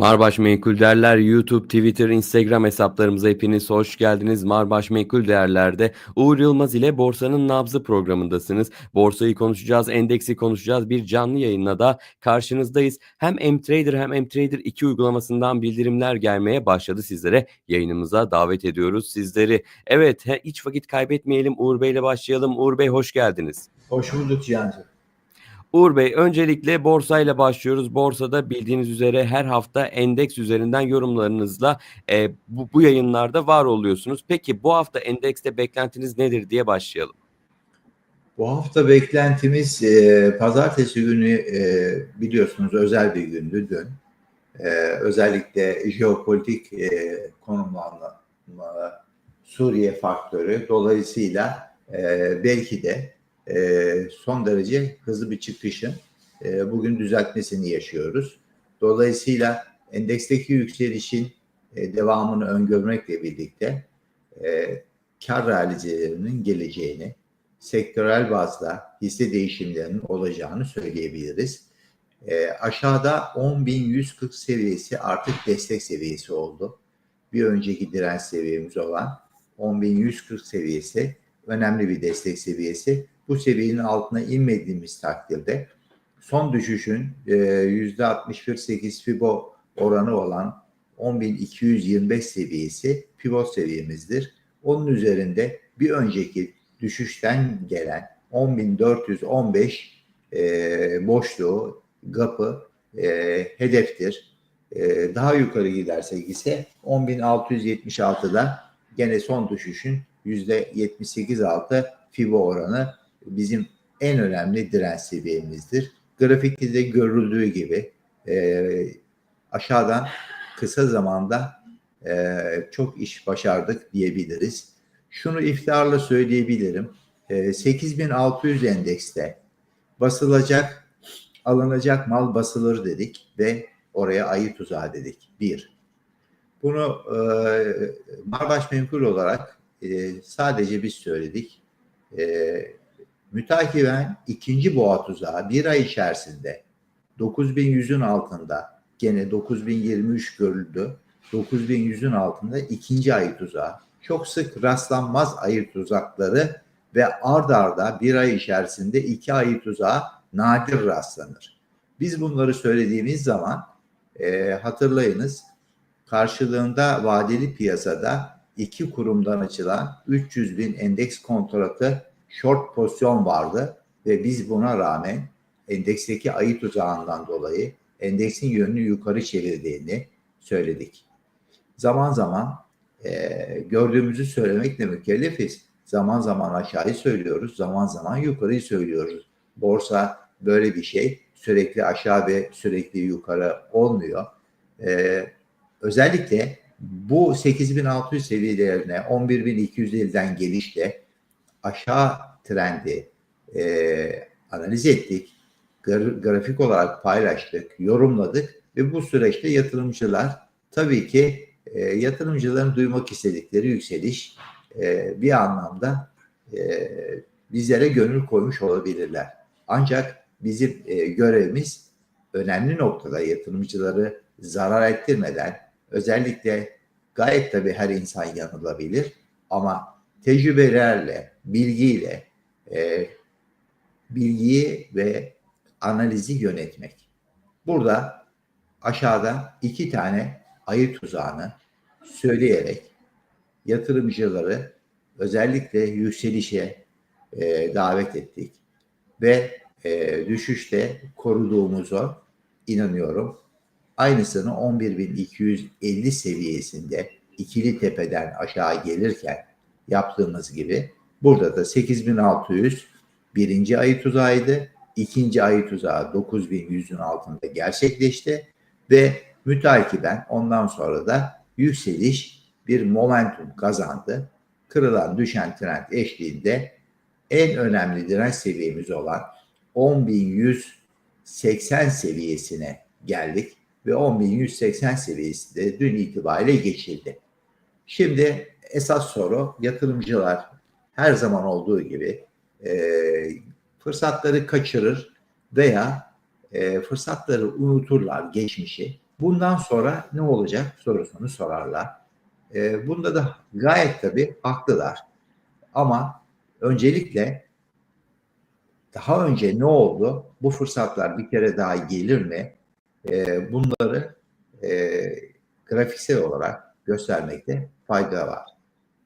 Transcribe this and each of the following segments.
Marbaş Menkul Değerler YouTube, Twitter, Instagram hesaplarımıza hepiniz hoş geldiniz. Marbaş Menkul Değerler'de Uğur Yılmaz ile Borsanın Nabzı programındasınız. Borsayı konuşacağız, endeksi konuşacağız. Bir canlı yayınla da karşınızdayız. Hem MTrader hem MTrader 2 uygulamasından bildirimler gelmeye başladı sizlere. Yayınımıza davet ediyoruz sizleri. Evet, hiç vakit kaybetmeyelim. Uğur Bey ile başlayalım. Uğur Bey hoş geldiniz. Hoş bulduk Cihan'cığım. Uğur Bey öncelikle borsayla başlıyoruz. Borsada bildiğiniz üzere her hafta endeks üzerinden yorumlarınızla e, bu, bu yayınlarda var oluyorsunuz. Peki bu hafta endekste beklentiniz nedir diye başlayalım. Bu hafta beklentimiz e, pazartesi günü e, biliyorsunuz özel bir gündü dün. E, özellikle jeopolitik e, konumlanma, Suriye faktörü dolayısıyla e, belki de e, son derece hızlı bir çıkışın e, bugün düzeltmesini yaşıyoruz. Dolayısıyla endeksteki yükselişin e, devamını öngörmekle birlikte e, kar realizelerinin geleceğini, sektörel bazda hisse değişimlerinin olacağını söyleyebiliriz. E, aşağıda 10.140 seviyesi artık destek seviyesi oldu. Bir önceki direnç seviyemiz olan 10.140 seviyesi önemli bir destek seviyesi bu seviyenin altına inmediğimiz takdirde son düşüşün e, %61.8 Fibo oranı olan 10.225 seviyesi pivot seviyemizdir. Onun üzerinde bir önceki düşüşten gelen 10.415 e, boşluğu, gapı e, hedeftir. E, daha yukarı gidersek ise 10.676'da gene son düşüşün %78 altı Fibo oranı bizim en önemli direnç seviyemizdir. Grafikte de görüldüğü gibi e, aşağıdan kısa zamanda e, çok iş başardık diyebiliriz. Şunu iftiharla söyleyebilirim. E, 8600 endekste basılacak, alınacak mal basılır dedik ve oraya ayı tuzağı dedik. Bir. Bunu e, Marbaş Menkul olarak e, sadece biz söyledik. E, mütakiben ikinci boğa tuzağı bir ay içerisinde 9100'ün altında gene 9023 görüldü. 9100'ün altında ikinci ayı tuzağı. Çok sık rastlanmaz ayı tuzakları ve ard arda bir ay içerisinde iki ayı tuzağı nadir rastlanır. Biz bunları söylediğimiz zaman e, hatırlayınız karşılığında vadeli piyasada iki kurumdan açılan 300 bin endeks kontratı short pozisyon vardı ve biz buna rağmen endeksteki ayı tuzağından dolayı endeksin yönünü yukarı çevirdiğini söyledik. Zaman zaman e, gördüğümüzü söylemekle mükellefiz. Zaman zaman aşağıyı söylüyoruz, zaman zaman yukarıyı söylüyoruz. Borsa böyle bir şey. Sürekli aşağı ve sürekli yukarı olmuyor. E, özellikle bu 8600 seviyelerine 11250'den gelişte aşağı trendi e, analiz ettik, grafik olarak paylaştık, yorumladık ve bu süreçte yatırımcılar tabii ki e, yatırımcıların duymak istedikleri yükseliş e, bir anlamda e, bizlere gönül koymuş olabilirler. Ancak bizim e, görevimiz önemli noktada yatırımcıları zarar ettirmeden özellikle gayet tabii her insan yanılabilir ama tecrübelerle, bilgiyle e, bilgiyi ve analizi yönetmek. Burada aşağıda iki tane ayı tuzağını söyleyerek yatırımcıları özellikle yükselişe e, davet ettik ve e, düşüşte koruduğumuzu inanıyorum. Aynısını 11.250 seviyesinde ikili tepeden aşağı gelirken yaptığımız gibi burada da 8600 birinci ayı tuzağıydı. ikinci ayı tuzağı 9100'ün altında gerçekleşti ve mütakiben ondan sonra da yükseliş bir momentum kazandı. Kırılan düşen trend eşliğinde en önemli direnç seviyemiz olan 10.180 seviyesine geldik ve 10.180 seviyesi de dün itibariyle geçildi. Şimdi esas soru yatırımcılar her zaman olduğu gibi e, fırsatları kaçırır veya e, fırsatları unuturlar geçmişi Bundan sonra ne olacak sorusunu sorarlar. E, bunda da gayet tabii haklılar. Ama öncelikle daha önce ne oldu? Bu fırsatlar bir kere daha gelir mi? E, bunları e, grafiksel olarak göstermekte fayda var.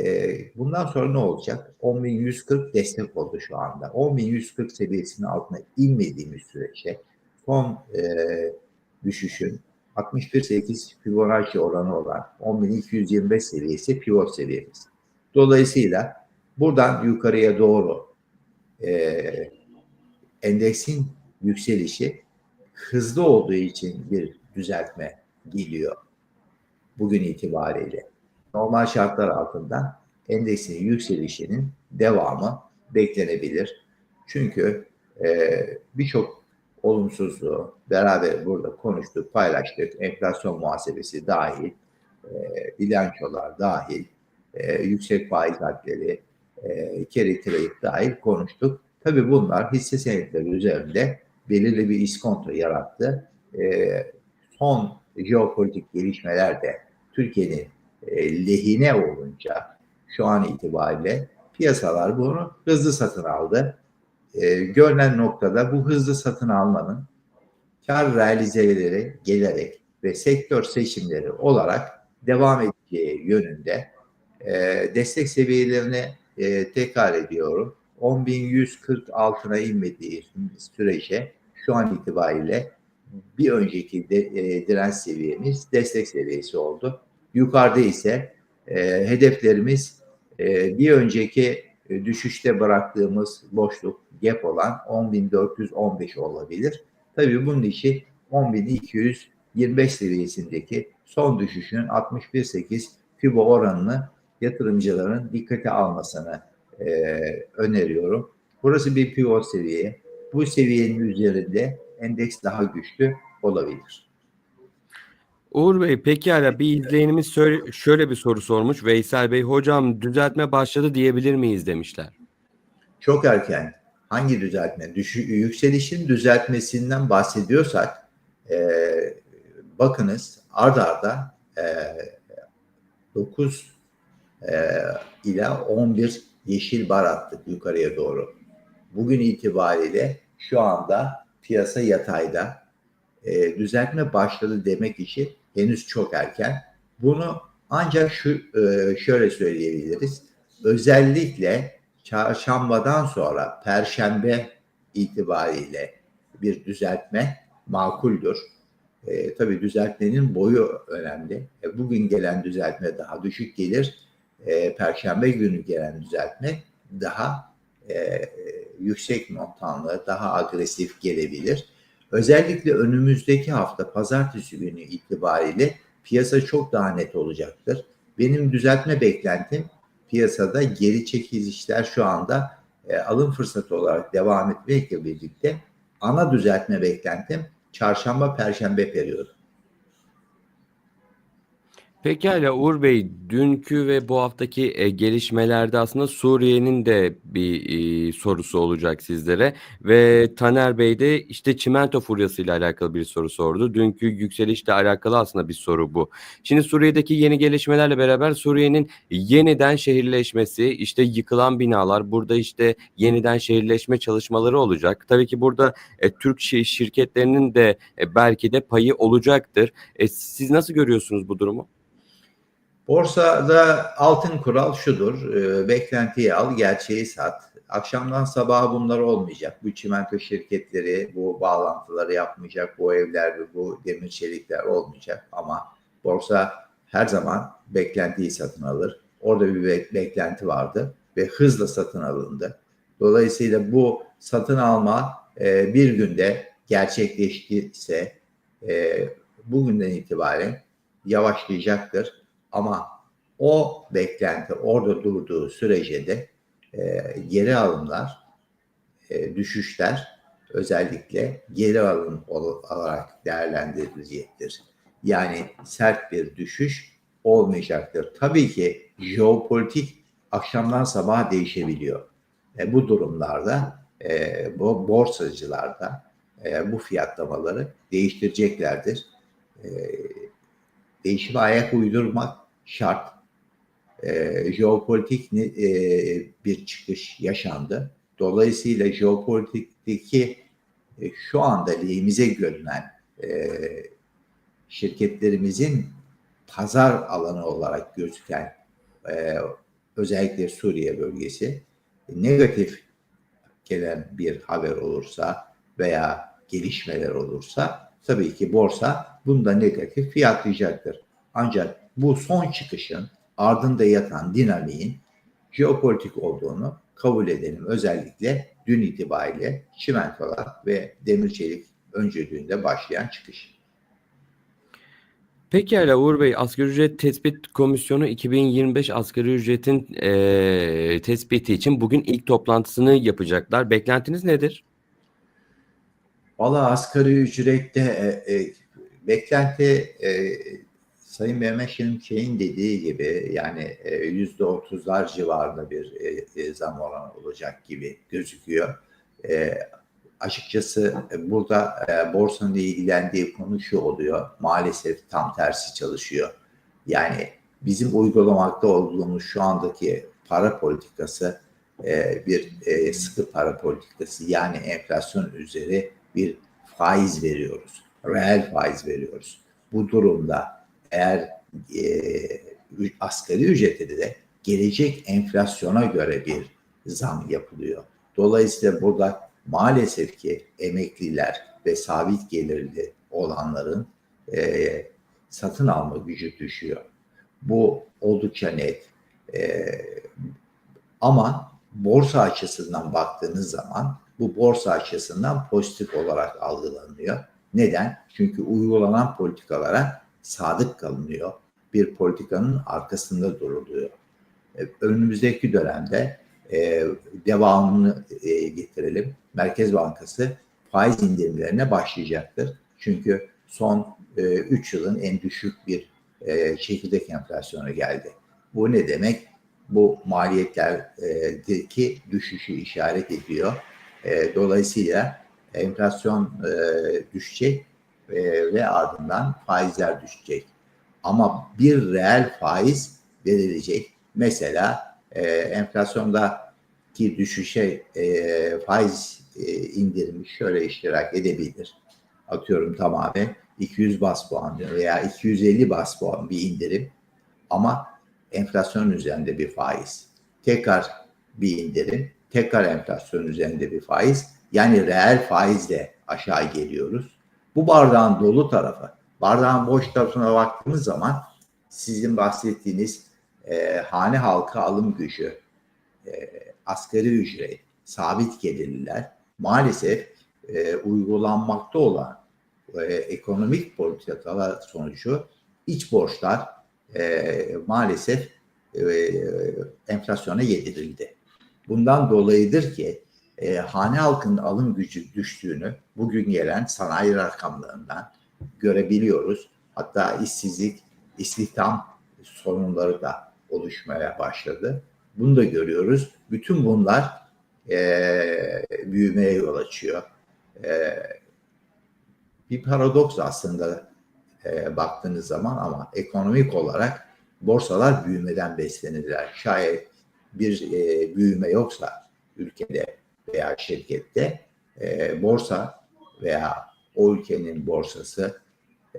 E, bundan sonra ne olacak? 10.140 destek oldu şu anda. 10.140 seviyesinin altına inmediğimiz sürece son e, düşüşün 61.8 Fibonacci oranı olan 10.225 seviyesi pivot seviyemiz. Dolayısıyla buradan yukarıya doğru e, endeksin yükselişi hızlı olduğu için bir düzeltme geliyor bugün itibariyle. Normal şartlar altında endeksin yükselişinin devamı beklenebilir. Çünkü e, birçok olumsuzluğu beraber burada konuştuk, paylaştık. Enflasyon muhasebesi dahil, e, bilançolar dahil, e, yüksek faiz hadleri, e, carry trade dahil konuştuk. Tabii bunlar hisse senetleri üzerinde belirli bir iskonto yarattı. E, son jeopolitik gelişmeler de Türkiye'nin lehine olunca şu an itibariyle piyasalar bunu hızlı satın aldı. E, görünen noktada bu hızlı satın almanın kar realizeleri gelerek ve sektör seçimleri olarak devam edeceği yönünde e, destek seviyelerini e, tekrar ediyorum. 10.140 altına inmediği sürece şu an itibariyle bir önceki de, e, direnç seviyemiz destek seviyesi oldu. Yukarıda ise e, hedeflerimiz e, bir önceki e, düşüşte bıraktığımız boşluk gap olan 10.415 olabilir. Tabii bunun için 10.225 seviyesindeki son düşüşün 61.8 FIBO oranını yatırımcıların dikkate almasını e, öneriyorum. Burası bir pivot seviye. Bu seviyenin üzerinde endeks daha güçlü olabilir. Uğur Bey pekala bir izleyenimiz şöyle bir soru sormuş. Veysel Bey hocam düzeltme başladı diyebilir miyiz demişler. Çok erken hangi düzeltme? Düşü, yükselişin düzeltmesinden bahsediyorsak e, bakınız ard arda e, 9 e, ila 11 yeşil bar attık yukarıya doğru. Bugün itibariyle şu anda piyasa yatayda e, düzeltme başladı demek için henüz çok erken. Bunu ancak şu e, şöyle söyleyebiliriz. Özellikle çarşambadan sonra perşembe itibariyle bir düzeltme makuldür. E, tabii düzeltmenin boyu önemli. E, bugün gelen düzeltme daha düşük gelir. E, Perşembe günü gelen düzeltme daha e, yüksek montanlı, daha agresif gelebilir. Özellikle önümüzdeki hafta pazartesi günü itibariyle piyasa çok daha net olacaktır. Benim düzeltme beklentim piyasada geri çekilişler şu anda e, alım fırsatı olarak devam etmekle birlikte ana düzeltme beklentim çarşamba perşembe periyodu. Pekala Uğur Bey, dünkü ve bu haftaki e, gelişmelerde aslında Suriye'nin de bir e, sorusu olacak sizlere ve Taner Bey de işte çimento furyasıyla alakalı bir soru sordu. Dünkü yükselişle alakalı aslında bir soru bu. Şimdi Suriye'deki yeni gelişmelerle beraber Suriye'nin yeniden şehirleşmesi, işte yıkılan binalar, burada işte yeniden şehirleşme çalışmaları olacak. Tabii ki burada e, Türk şi- şirketlerinin de e, belki de payı olacaktır. E, siz nasıl görüyorsunuz bu durumu? Borsada altın kural şudur. E, beklentiyi al, gerçeği sat. Akşamdan sabaha bunlar olmayacak. Bu çimento şirketleri bu bağlantıları yapmayacak. Bu evler ve bu demir çelikler olmayacak. Ama borsa her zaman beklentiyi satın alır. Orada bir be- beklenti vardı ve hızla satın alındı. Dolayısıyla bu satın alma e, bir günde gerçekleştiyse e, bugünden itibaren yavaşlayacaktır. Ama o beklenti orada durduğu sürece de e, geri alımlar, e, düşüşler özellikle geri alım ol- olarak değerlendirilecektir. Yani sert bir düşüş olmayacaktır. Tabii ki jeopolitik akşamdan sabaha değişebiliyor. E, bu durumlarda e, bu borsacılar da e, bu fiyatlamaları değiştireceklerdir. e, değişime ayak uydurmak şart. E, jeopolitik e, bir çıkış yaşandı. Dolayısıyla jeopolitikteki e, şu anda lehimize görünen e, şirketlerimizin pazar alanı olarak gözüken e, özellikle Suriye bölgesi negatif gelen bir haber olursa veya gelişmeler olursa tabii ki borsa bunda negatif fiyatlayacaktır. Ancak bu son çıkışın ardında yatan dinamiğin jeopolitik olduğunu kabul edelim. Özellikle dün itibariyle çimentolar ve demir çelik öncülüğünde başlayan çıkış. Pekala Uğur Bey, Asgari Ücret Tespit Komisyonu 2025 asgari ücretin eee, tespiti için bugün ilk toplantısını yapacaklar. Beklentiniz nedir? Valla asgari ücrette e, e, beklenti e, Sayın Mehmet Şimşek'in dediği gibi yani e, yüzde otuzlar civarında bir e, e, zam oranı olacak gibi gözüküyor. Açıkçası burada e, borsanın ilgilendiği konu şu oluyor. Maalesef tam tersi çalışıyor. Yani bizim uygulamakta olduğumuz şu andaki para politikası bir sıkı para politikası yani enflasyon üzeri bir faiz veriyoruz. Reel faiz veriyoruz. Bu durumda eğer e, asgari ücrete de gelecek enflasyona göre bir zam yapılıyor. Dolayısıyla burada maalesef ki emekliler ve sabit gelirli olanların e, satın alma gücü düşüyor. Bu oldukça net. E, ama borsa açısından baktığınız zaman bu borsa açısından pozitif olarak algılanıyor. Neden? Çünkü uygulanan politikalara sadık kalınıyor. Bir politikanın arkasında duruluyor. E, Önümüzdeki dönemde e, devamını e, getirelim. Merkez Bankası faiz indirimlerine başlayacaktır. Çünkü son 3 yılın en düşük bir çekirdek enflasyonu geldi. Bu ne demek? Bu maliyetlerdeki düşüşü işaret ediyor. Dolayısıyla enflasyon düşecek e, ve ardından faizler düşecek. Ama bir reel faiz verilecek. Mesela e, enflasyondaki düşüşe e, faiz e, indirimi şöyle iştirak edebilir. Atıyorum tamamen 200 bas puan veya 250 bas puan bir indirim ama enflasyon üzerinde bir faiz. Tekrar bir indirim, tekrar enflasyon üzerinde bir faiz. Yani reel faizle aşağı geliyoruz. Bu bardağın dolu tarafı. Bardağın boş tarafına baktığımız zaman sizin bahsettiğiniz e, hane halkı alım gücü, e, asgari ücret, sabit gelirliler maalesef e, uygulanmakta olan e, ekonomik politikalar sonucu iç borçlar e, maalesef e, enflasyona yedirildi. Bundan dolayıdır ki e, hane halkının alım gücü düştüğünü bugün gelen sanayi rakamlarından görebiliyoruz. Hatta işsizlik, istihdam sorunları da oluşmaya başladı. Bunu da görüyoruz. Bütün bunlar e, büyümeye yol açıyor. E, bir paradoks aslında e, baktığınız zaman ama ekonomik olarak borsalar büyümeden beslenirler. Şayet bir e, büyüme yoksa ülkede veya şirkette e, borsa veya o ülkenin borsası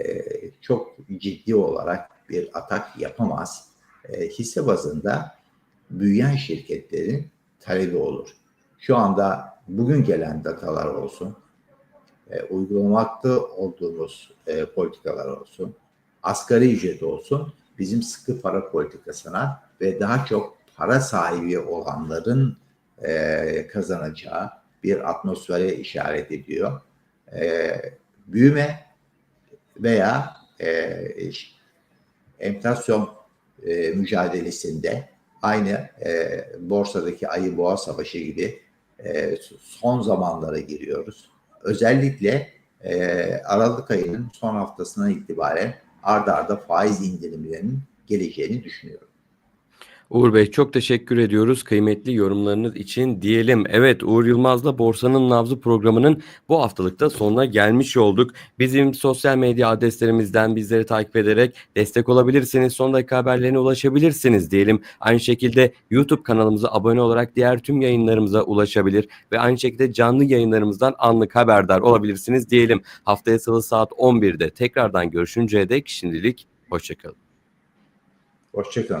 e, çok ciddi olarak bir atak yapamaz. E, hisse bazında büyüyen şirketlerin talebi olur. Şu anda bugün gelen datalar olsun, e, uygulamakta olduğumuz e, politikalar olsun, asgari ücret olsun, bizim sıkı para politikasına ve daha çok para sahibi olanların e, kazanacağı bir atmosfere işaret ediyor. E, büyüme veya e, enflasyon e, mücadelesinde aynı e, borsadaki ayı boğa savaşı gibi e, son zamanlara giriyoruz. Özellikle e, Aralık ayının son haftasına itibaren ardarda arda faiz indirimlerinin geleceğini düşünüyorum. Uğur Bey çok teşekkür ediyoruz kıymetli yorumlarınız için diyelim. Evet Uğur Yılmaz'la Borsanın Nabzı programının bu haftalıkta sonuna gelmiş olduk. Bizim sosyal medya adreslerimizden bizleri takip ederek destek olabilirsiniz. Son dakika haberlerine ulaşabilirsiniz diyelim. Aynı şekilde YouTube kanalımıza abone olarak diğer tüm yayınlarımıza ulaşabilir ve aynı şekilde canlı yayınlarımızdan anlık haberdar olabilirsiniz diyelim. Haftaya salı saat 11'de tekrardan görüşünceye dek şimdilik hoşçakalın. Hoşçakalın.